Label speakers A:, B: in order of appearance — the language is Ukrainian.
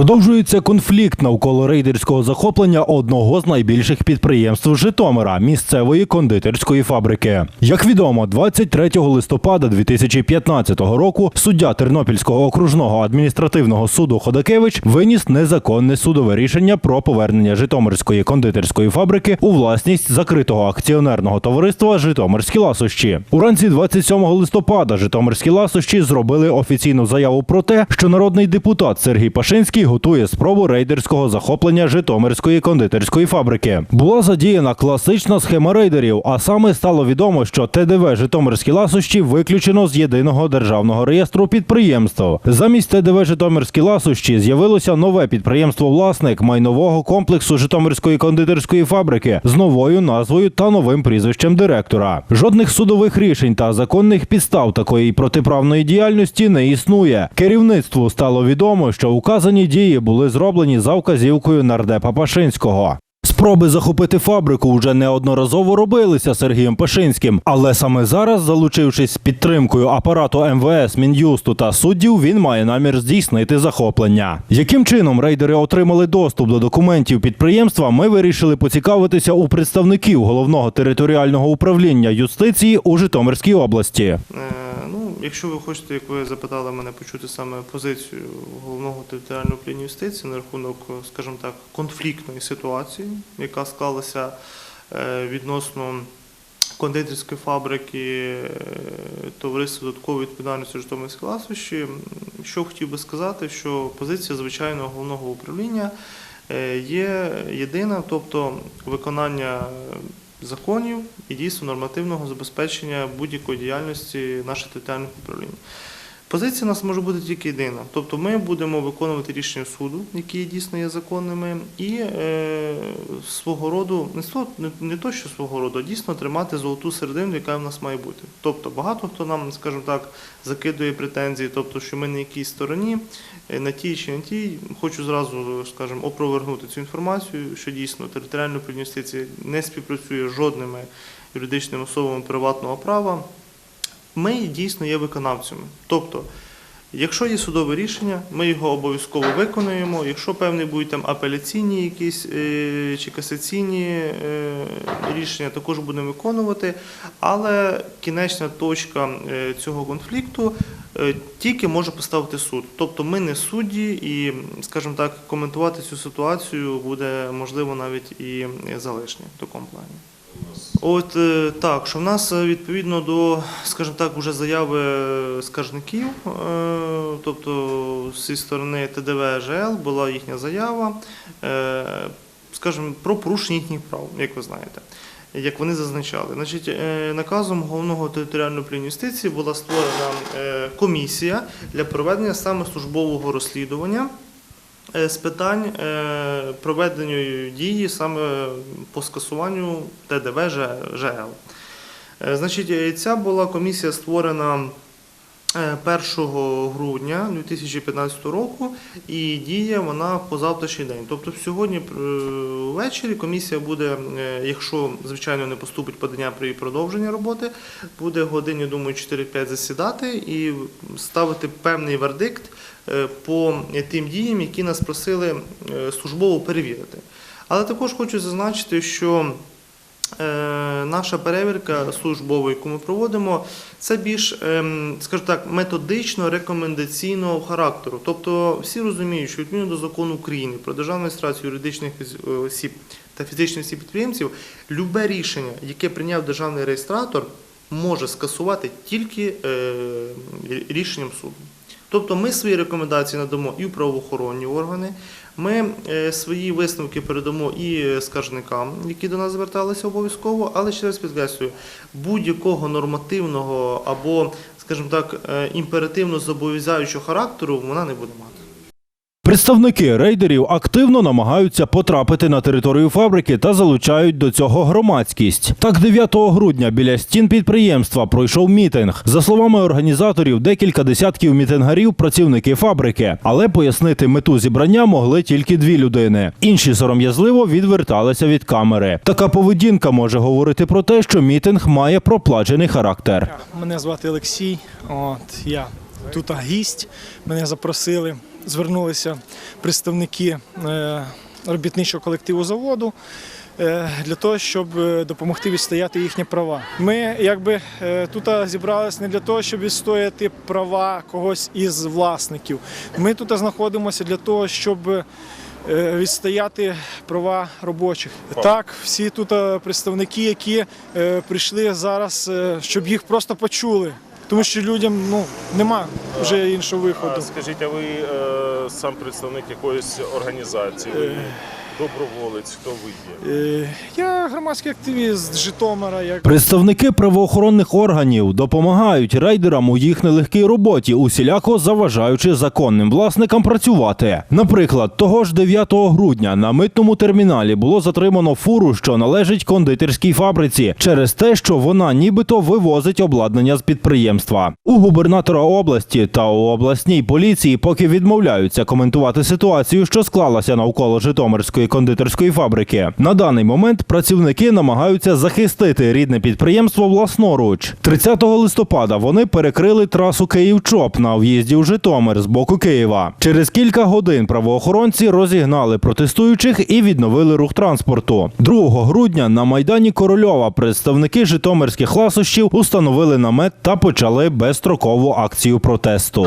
A: Продовжується конфлікт навколо рейдерського захоплення одного з найбільших підприємств Житомира місцевої кондитерської фабрики. Як відомо, 23 листопада 2015 року суддя Тернопільського окружного адміністративного суду Ходакевич виніс незаконне судове рішення про повернення Житомирської кондитерської фабрики у власність закритого акціонерного товариства Житомирські ласощі. Уранці 27 листопада Житомирські ласощі зробили офіційну заяву про те, що народний депутат Сергій Пашинський готує спробу рейдерського захоплення Житомирської кондитерської фабрики. Була задіяна класична схема рейдерів, а саме стало відомо, що ТДВ Житомирські ласощі виключено з єдиного державного реєстру підприємств. Замість ТДВ Житомирські ласощі з'явилося нове підприємство-власник майнового комплексу Житомирської кондитерської фабрики з новою назвою та новим прізвищем директора. Жодних судових рішень та законних підстав такої протиправної діяльності не існує. Керівництву стало відомо, що указані дії були зроблені за вказівкою нардепа Пашинського. Спроби захопити фабрику вже неодноразово робилися Сергієм Пашинським, але саме зараз, залучившись з підтримкою апарату МВС, Мін'юсту та суддів, він має намір здійснити захоплення. Яким чином рейдери отримали доступ до документів підприємства, ми вирішили поцікавитися у представників головного територіального управління юстиції у Житомирській області.
B: Якщо ви хочете, як ви запитали мене, почути саме позицію головного територіального управління юстиції на рахунок, скажімо так, конфліктної ситуації, яка склалася е, відносно кондитерської фабрики е, товариства додаткової відповідальності Житомирські ласощі, що хотів би сказати, що позиція звичайного головного управління е, є єдина, тобто виконання законів і дійсно нормативного забезпечення будь-якої діяльності наших територіальних управлінь. Позиція у нас може бути тільки єдина. Тобто ми будемо виконувати рішення суду, які дійсно є законними, і е, свого роду, не, не, то, що свого роду, а дійсно тримати золоту середину, яка в нас має бути. Тобто багато хто нам, скажімо так, закидує претензії, тобто, що ми на якійсь стороні, е, на тій чи на тій. Хочу зразу, скажімо, опровергнути цю інформацію, що дійсно територіальна управління не співпрацює з жодними юридичними особами приватного права ми дійсно є виконавцями. Тобто, якщо є судове рішення, ми його обов'язково виконуємо. Якщо певні будуть там апеляційні якісь е, чи касаційні е, рішення, також будемо виконувати. Але кінечна точка е, цього конфлікту тільки може поставити суд. Тобто ми не судді, і, скажімо так, коментувати цю ситуацію буде можливо навіть і залишнє в такому плані. От е, так, що в нас е, відповідно до, скажімо так, уже заяви е, скаржників, тобто зі сторони ТДВ ЖЛ була їхня заява, скажімо, про порушення їхніх прав, як ви знаєте. Як вони зазначали, значить, наказом головного територіального управління юстиції була створена комісія для проведення саме службового розслідування з питань е, проведення дії саме по скасуванню ТДВ ЖЛ. Е, Значить, е, ця була комісія створена е, 1 грудня 2015 року і діє вона по завтрашній день. Тобто сьогодні е, ввечері комісія буде, е, якщо звичайно не поступить подання про її продовження роботи, буде годині, думаю, 4-5 засідати і ставити певний вердикт е, по тим діям, які нас просили е, службово перевірити. Але також хочу зазначити, що е, наша перевірка службова, яку ми проводимо, це більш, ем, скажімо так, методично рекомендаційного характеру. Тобто всі розуміють, що відповідно до закону України про державну реєстрацію юридичних е, осіб та фізичних осіб підприємців, любе рішення, яке прийняв державний реєстратор, може скасувати тільки е, рішенням суду. Тобто ми свої рекомендації надамо і в правоохоронні органи, ми е, свої висновки передамо і е, скаржникам, які до нас зверталися обов'язково, але ще раз підкреслюю, будь-якого нормативного або, скажімо так, е, імперативно зобов'язаючого характеру вона не буде мати.
A: Представники рейдерів активно намагаються потрапити на територію фабрики та залучають до цього громадськість. Так, 9 грудня біля стін підприємства пройшов мітинг. За словами організаторів, декілька десятків мітингарів працівники фабрики, але пояснити мету зібрання могли тільки дві людини. Інші сором'язливо відверталися від камери. Така поведінка може говорити про те, що мітинг має проплачений характер.
C: Мене звати Олексій. От я тут гість. Мене запросили звернулися представники е, робітничого колективу заводу е, для того, щоб е, допомогти відстояти їхні права. Ми якби тут зібралися не для того, щоб відстояти права когось із власників. Ми тут знаходимося для того, щоб відстояти права робочих. Так, всі тут представники, які прийшли зараз, щоб їх просто почули. Тому що людям ну нема вже іншого виходу.
D: Скажіть, а ви е, сам представник якоїсь організації? Ви доброволець, хто ви є?
C: Е, Я громадський активіст з Житомира. Як
A: Представники правоохоронних органів допомагають рейдерам у їх нелегкій роботі, усіляко заважаючи законним власникам працювати. Наприклад, того ж 9 грудня на митному терміналі було затримано фуру, що належить кондитерській фабриці, через те, що вона нібито вивозить обладнання з підприємства. У губернатора області та у обласній поліції поки відмовляються коментувати ситуацію, що склалася навколо Житомирської кондитерської фабрики. На даний момент працівники намагаються захистити рідне підприємство власноруч. 30 листопада вони перекрили трасу Київ-Чоп на в'їзді у Житомир з боку Києва. Через кілька годин правоохоронці розігнали протестуючих і відновили рух транспорту. 2 грудня на майдані Корольова представники житомирських ласощів установили намет та почали безстрокову акцію протесту.